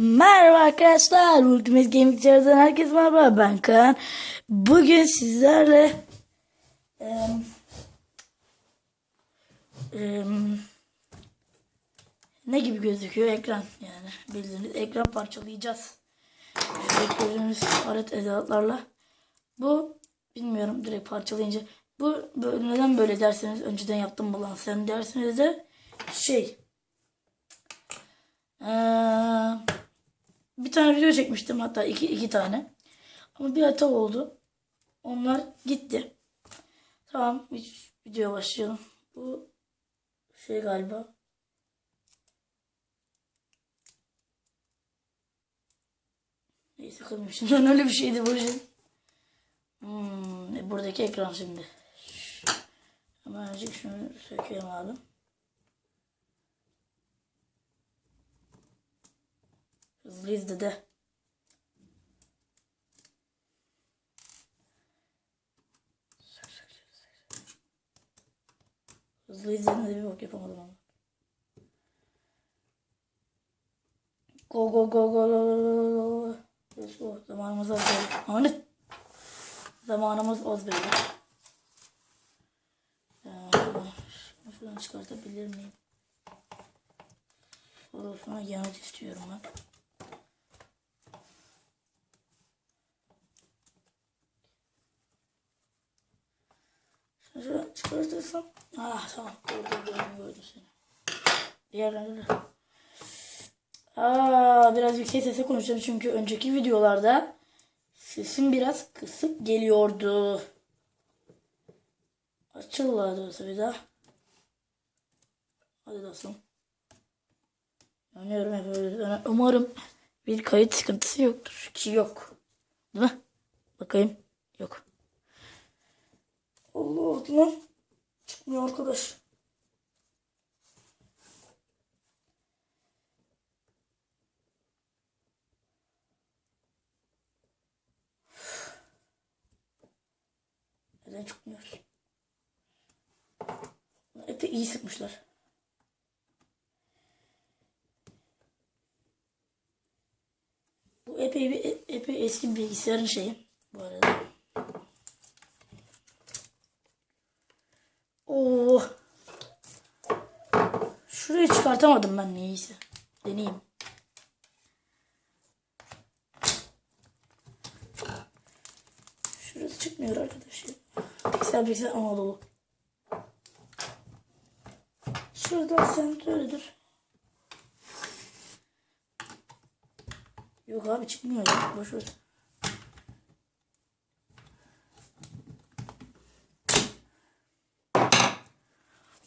Merhaba arkadaşlar. Ultimate Gaming Channel'dan herkese merhaba. Ben Kaan. Bugün sizlerle em, em, ne gibi gözüküyor? Ekran yani. Bildiğiniz ekran parçalayacağız. Gördüğünüz alet edevatlarla. Bu bilmiyorum direkt parçalayınca. Bu neden böyle derseniz önceden yaptım mı lan sen dersiniz de şey eee bir tane video çekmiştim hatta iki, iki tane. Ama bir hata oldu. Onlar gitti. Tamam videoya başlayalım. Bu şey galiba. Neyse kırmışım. Ben öyle bir şeydi bu şey. Hmm, e, buradaki ekran şimdi. Hemen şunu sökeyim abi. Hızlıyız dede. Hızlıyız yerine de bir bak yapamadım ama. Go go go go go go go. Let's go. Zamanımız az böyle. Hani? Zamanımız az. Ee, şunu şuradan çıkartabilir miyim? Sorusuna yanıt istiyorum ben. Şuradan çıkartırsam. Ah tamam. Gördüm gördüm seni. Diğer nerede? Aa, biraz yüksek sesle konuşacağım çünkü önceki videolarda sesim biraz kısık geliyordu. Açıl daha doğrusu bir daha. Hadi dostum. Öyle. Umarım bir kayıt sıkıntısı yoktur. Ki yok. Değil mi? Bakayım. Yok. Allah lan. Çıkmıyor arkadaş. Neden çıkmıyor? Epey iyi sıkmışlar. Bu epey bir epey eski bilgisayarın şeyi Şurayı çıkartamadım ben neyse. Deneyeyim. Şurası çıkmıyor arkadaşlar. Piksel piksel Anadolu. Şuradan sensörüdür. Yok abi çıkmıyor ya. Boş.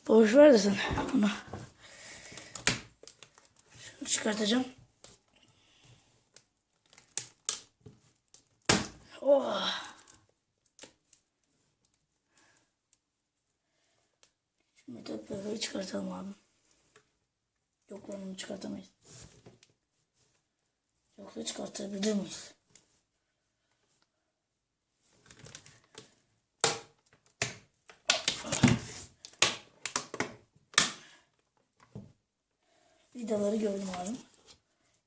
Boş ver de sen onu. Çıkartacağım. Oh. Şu metal PV'yi çıkartalım abi. Yok onu çıkartamayız. Yoksa çıkartabilir miyiz? Vidaları gördüm abi.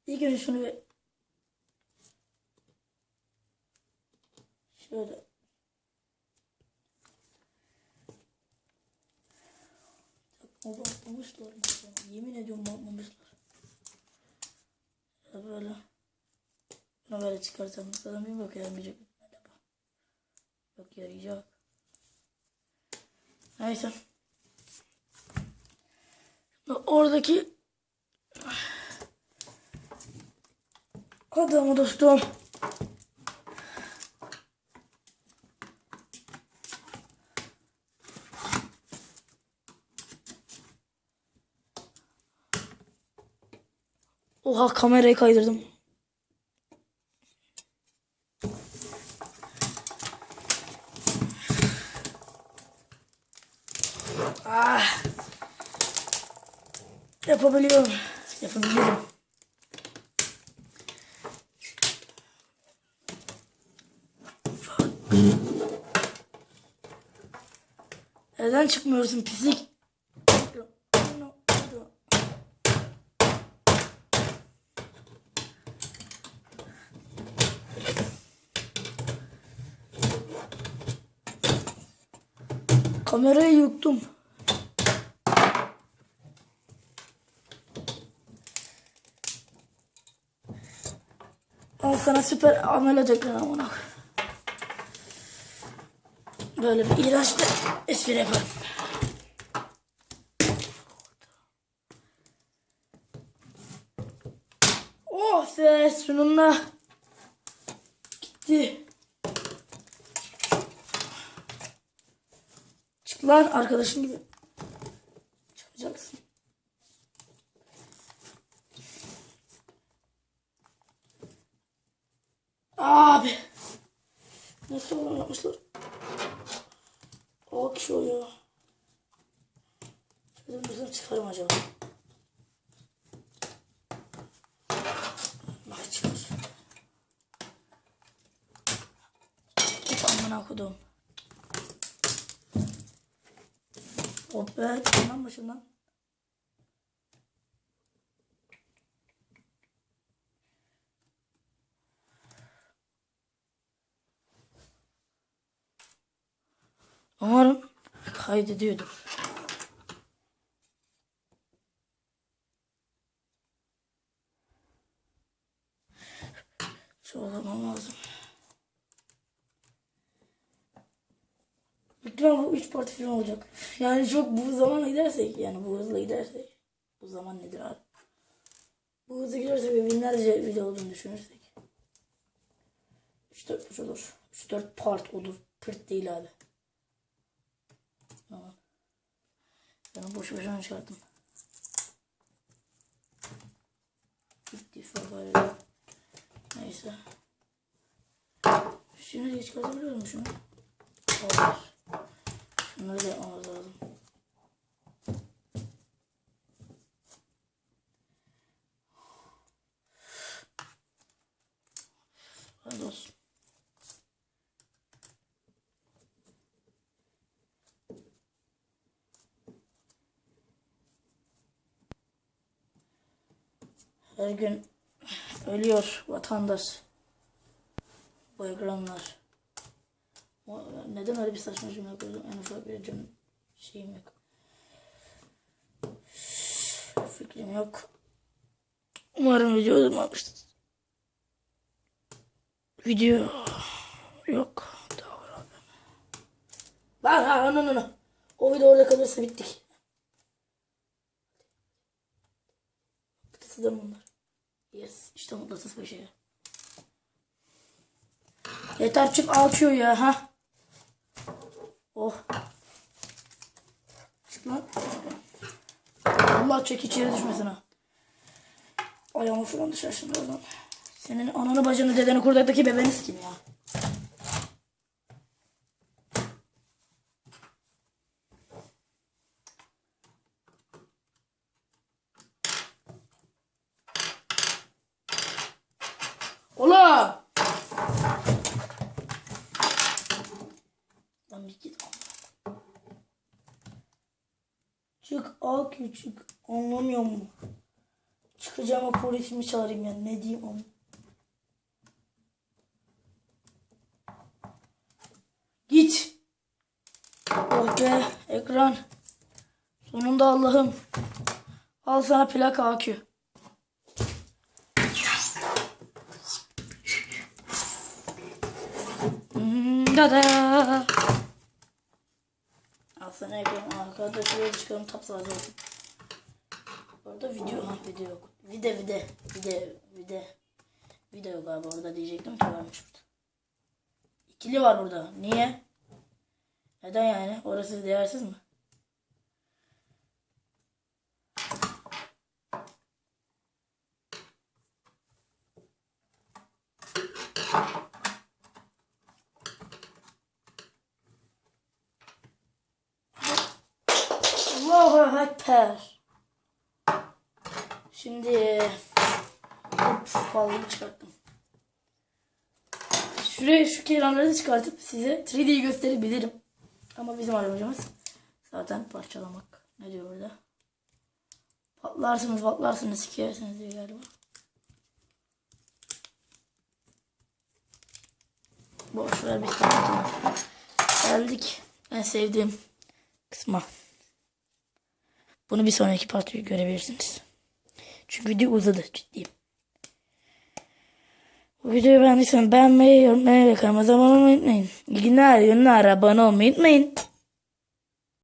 İlk önce şunu bir şöyle bakmamışlar. Yemin ediyorum bakmamışlar. Ya böyle. Bunu böyle çıkarsam sana bir bak yaramayacak. Yok yarayacak. Neyse. Oradaki adamı dostum. Oha kamerayı kaydırdım. Ah. Yapabiliyorum. Yapabiliyorum. Neden çıkmıyorsun pislik? Kamerayı yuttum. Al sana süper ameliyat ekranı amına. Böyle bir iğrenç de espri yaparım. Oh be sonunda gitti. Çık lan arkadaşın gibi. Çıkacaksın. Abi. Nasıl olan yapmışlar? O kişi o ya. Şöyle bizim çıkarım acaba. Bak çıkar. Git amına kodum. Hop be çıkın lan başımdan. Umarım kaydediyordur. Çoğalamam lazım. Lütfen bu üç parti film olacak. Yani çok bu zamanla gidersek yani bu hızla gidersek. Bu zaman nedir abi? Bu hızla gidersek ve binlerce video olduğunu düşünürsek. 3-4 buç olur. 3-4 part olur. Pırt değil abi. Tamam. Ben boş boşuna çıkarttım. Gitti fakat. Neyse. Da çıkartabiliyor muyum şunu? Olur. Şunları da yapmamız. Hadi olsun. Her gün ölüyor vatandaş. O- Neden öyle bir saçma cümle kurdum? En ufak bir cümle şeyim yok. Fikrim yok. Umarım video olmamıştır. Video yok. Abi. Lan ha no no no. O video orada kalırsa bittik. Mı bunlar? Yes. işte mıknatıs başı. Yeter çık alçıyor ya ha. Oh. Çık lan. Allah çek içeri düşmesin ha. Ayağımı falan düşer şimdi oradan. Senin ananı bacını dedeni kurdaktaki bebeniz kim ya? Oğlum! Lan bir git. Al küçük. Anlamıyor mu? Çıkacağım ama polisimi çağırayım ya. Ne diyeyim onu? Git. Oh be ekran. Sonunda Allah'ım. Al sana plaka akü. Hmm, Da da. Al sana ekran. Arkada şuraya çıkalım tapsa olsun. Orada video ha video yok. Vide vide vide vide video abi orada diyecektim ki varmış burada. İkili var burada. Niye? Neden yani? Orası değersiz mi? Ekber. Şimdi hop fazla çıkarttım. Şuraya şu kenarları çıkartıp size 3D'yi gösterebilirim. Ama bizim arabacımız zaten parçalamak. Ne diyor burada? Patlarsınız patlarsınız sikersiniz diyor galiba. Boş ver biz tamam. Geldik. En sevdiğim kısma. Bunu bir sonraki partta görebilirsiniz. Çünkü video uzadı ciddiyim. Bu videoyu beğendiyseniz beğenmeyi, yorum yapmayı ve kanalıma abone olmayı unutmayın. İyi günler, günler, abone olmayı unutmayın.